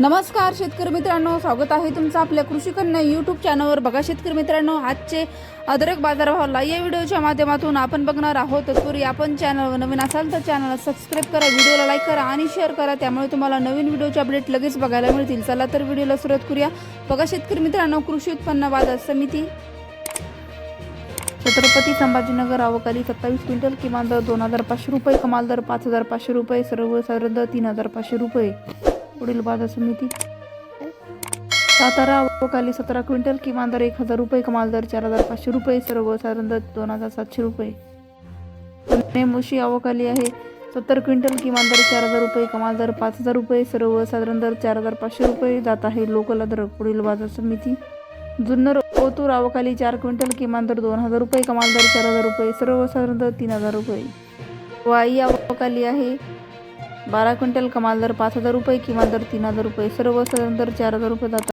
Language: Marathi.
नमस्कार शेतकरी मित्रांनो. स्वागत आहे तुमचं आपल्या कृषी कन्या यूट्यूब चॅनलवर बघा शेतकरी मित्रांनो आजचे अदरक बाजारभावाला या व्हिडिओच्या माध्यमातून आपण बघणार आहोत. तत्पूर्वी आपण चॅनलवर नवीन असाल तर चॅनलला सबस्क्राईब करा व्हिडिओला लाईक करा आणि शेअर करा. त्यामुळे तुम्हाला नवीन व्हिडिओचे अपडेट लगेच बघायला मिळतील. चला तर व्हिडिओला सुरुवात करूया. बघा शेतकरी मित्रांनो कृषी उत्पन्न बाजार समिती छत्रपती संभाजीनगर आवकाली सत्तावीस क्विंटल किमान दर दोन हजार पाचशे रुपये कमाल दर पाच हजार पाचशे रुपये सर्वसाधारण दर तीन हजार पाचशे रुपये. पुढील बाजार समिती. सातारा आवकाली सतरा क्विंटल किमान दर एक हजार रुपये कमाल दर चार हजार पाचशे रुपये सर्वसाधारण दर दोन हजार सातशे रुपये. पुणे मुशी आवकाली आहे सत्तर क्विंटल किमान दर चार हजार रुपये कमाल दर पाच हजार रुपये सर्वसाधारण दर चार हजार पाचशे रुपये जात आहे लोकल अद्रक. पुढील बाजार समिती. जुन्नर ओतूर आवकाली चार क्विंटल किमान दर दोन हजार रुपये कमाल दर चार हजार रुपये सर्वसाधारण दर तीन हजार रुपये. वाई आवकाली आहे बारा क्विंटल कमाल दर पाच हजार रुपये किमान दर तीन हजार रुपये. सर्वसाधारण दर चार हजार रुपये जातात.